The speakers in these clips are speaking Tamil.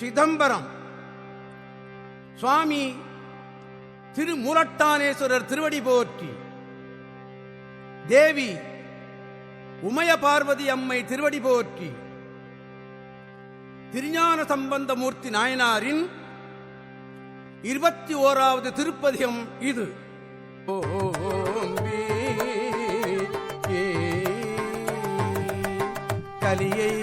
சிதம்பரம். சுவாமி திருமுரட்டானேஸ்வரர் திருவடி போற்றி. தேவி உமய பார்வதி அம்மை திருவடி போற்றி. திருஞான சம்பந்தமூர்த்தி நாயனாரின் இருபத்தி ஓராவது திருப்பதிகம் இது. ஓம்பி கலியை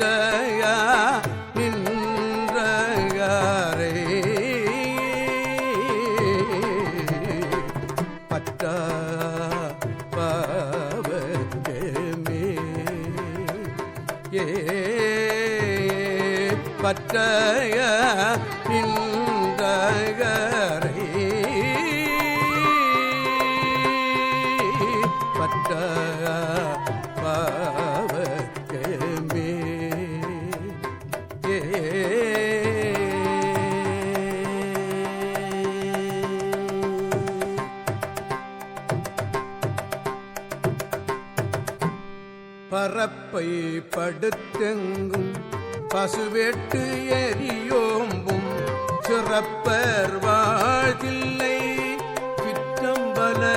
பத்தையா நின்றகாரை பட்டா பாவமே ஏ பற்றைய நின்றகரை பட்ட படுத்தெங்கும் பசுவெட்டு எரியோம்பும் சிறப்பர் வாழ்தில்லை சிற்றம்பலமேய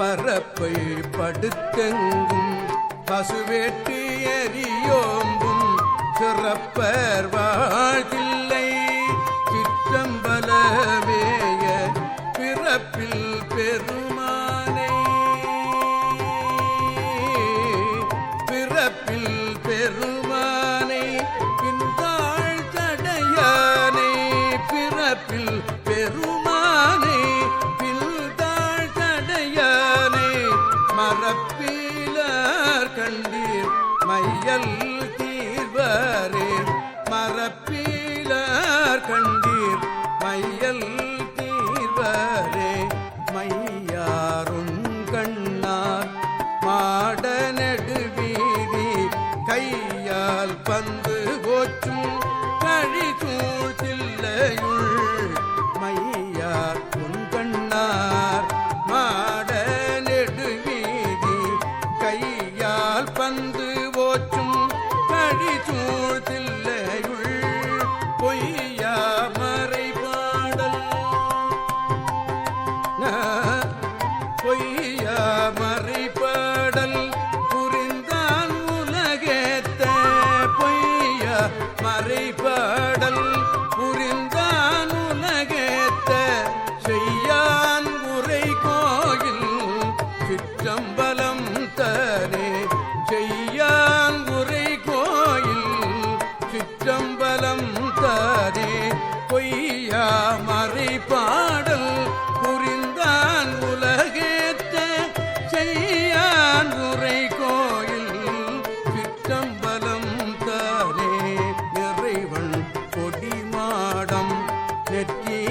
பரப்பை படுத்தெங்கும் பசுவேட்டு எரியோம்பும் சிறப்பர் வாழ்தில்லை திருச்சம்பலம் தனே செய்யாங்குறை கோயில் சிற்றம்பலம் தனே பொய்யா மறைபாடல் புரிந்தான் உலகேத்த செய்யாங்குறை கோயில் சிற்றம்பலம் தனே நிறைவன் கொடிமாடம் நெற்றி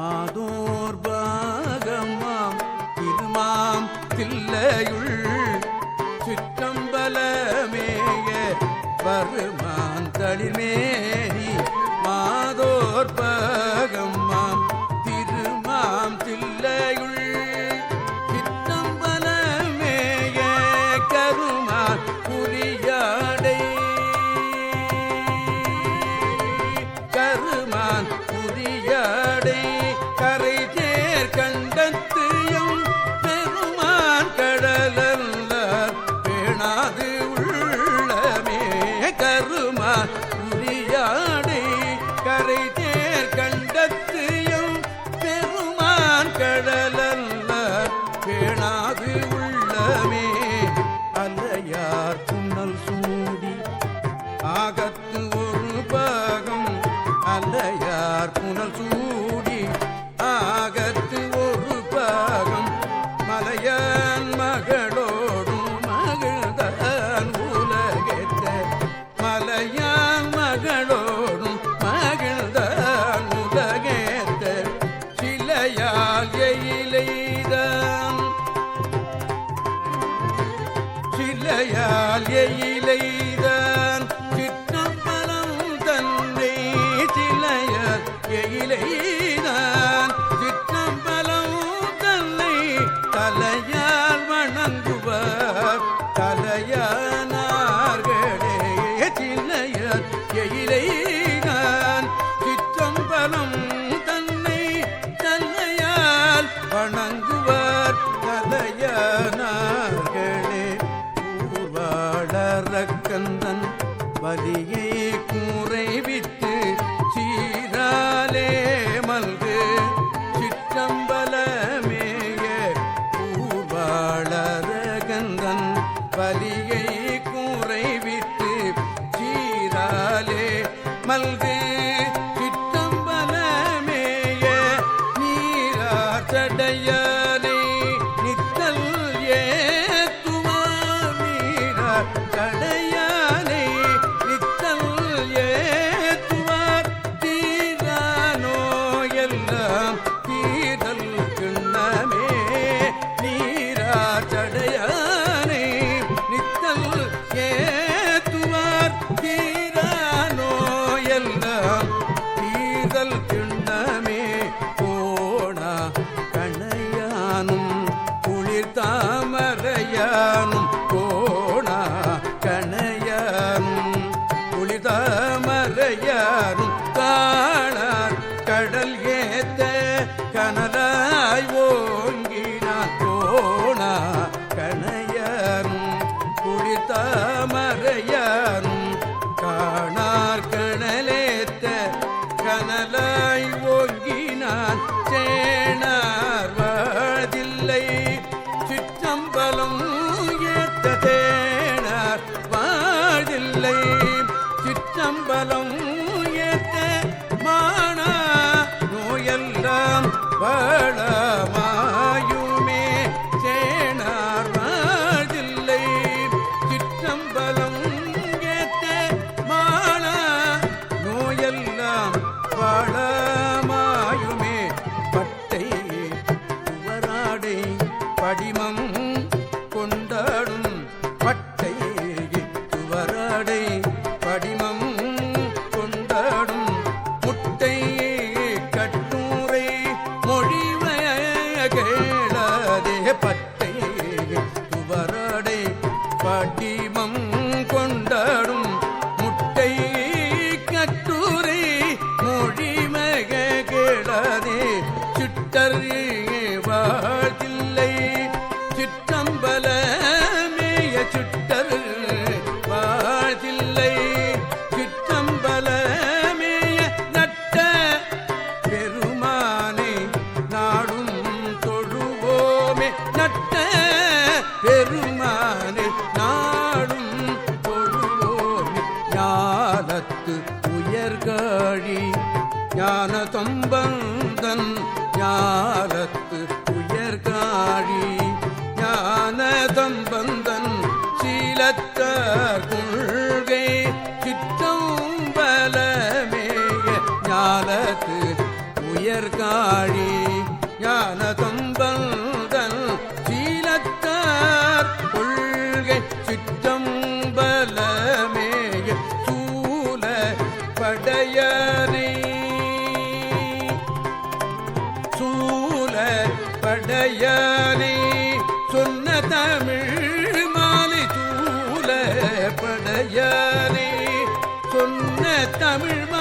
மாதோர் பாகமாம் திருமாம் தில்லையுள் சிற்றம்பலமேய வருமாந்தளிமேய قلبي தாமரையானும் கோணா கணையானும் புலிதாமரையானும் காணார் கடல் ஏத்த கனலாய் ஓங்கினான். கோணா கணையானும் புலிதாமரையானும் காணார். கணலேத்த கனலாய் ஓங்கினான். சேனா Salam. அற்ற கொள்கை சிற்றம்பலமே ஞானத்து உயர்காழி ஞான தொம்பந்தன் சீலத்தார் கொள்கை சிற்றம்பலமே சூல படையனை. படையனை. 大为什么